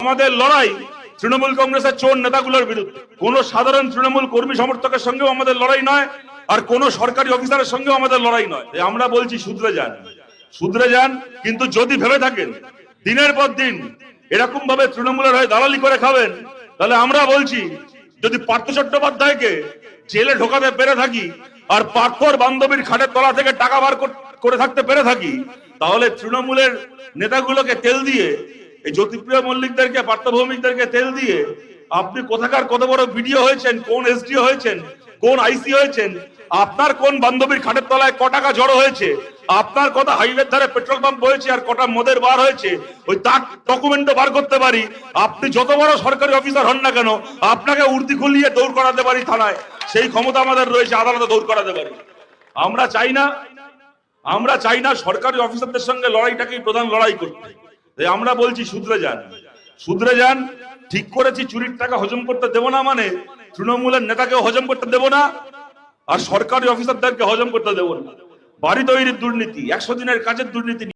আমাদের লড়াই তৃণমূল কংগ্রেসের চোর নেতাগুলোর বিরুদ্ধে। কোন সাধারণ তৃণমূল কর্মী সমর্থকের সঙ্গেও আমাদের লড়াই নয়, আর কোন সরকারি অফিসারের সঙ্গেও আমাদের লড়াই নয়। আমরা বলছি শুধরে যান। শুধরে যান, কিন্তু যদি ভেবে থাকেন, দিনের পর দিন এরকম ভাবে তৃণমূলের হয়ে দালালি করে খাবেন, তাহলে আমরা বলছি, যদি পার্থ চট্টোপাধ্যায়কে জেলে ঢোকাতে পেরে থাকি, আর পার্থর বান্ধবীর খাটের তলা থেকে টাকা বার করে থাকতে পেরে থাকি, তাহলে তৃণমূলের নেতাগুলোকে তেল দিয়ে এই জ্যোতিপ্রিয় মল্লিকদেরকে, পার্থভৌমিকদেরকে তেল দিয়ে আপনি কোথাকার কত বড় ভিডিও হয়েছেন, কোন এসডিও হয়েছেন, কোন আইসি হয়েছেন, আপনার কোন বান্ধবীর খাটের তলায় ক টাকা জড়ো হয়েছে, আপনার কথা হাইওয়ের ধারে পেট্রোল পাম্প হয়েছে আর কটা মদের বার হয়েছে, ওই তার ডকুমেন্টও বার করতে পারি। আপনি যত বড় সরকারি অফিসার হন না কেন, আপনাকে উর্দি খুলিয়ে দৌড় করাতে পারি থানায়। সেই ক্ষমতা আমাদের রয়েছে, আদালতে দৌড় করাতে পারি। আমরা চাই না, আমরা চাই না সরকারি অফিসারদের সঙ্গে লড়াইটাকেই প্রধান লড়াই করতে। তাই আমরা বলছি শুধরে যান। শুধরে যান, ঠিক করেছি, চুরির টাকা হজম করতে দেবো না মানে তৃণমূলের নেতাকে হজম করতে দেবো না আর সরকারি অফিসারদেরকে হজম করতে দেবো না। বাড়ি তৈরির দুর্নীতি, একশো দিনের কাজের দুর্নীতি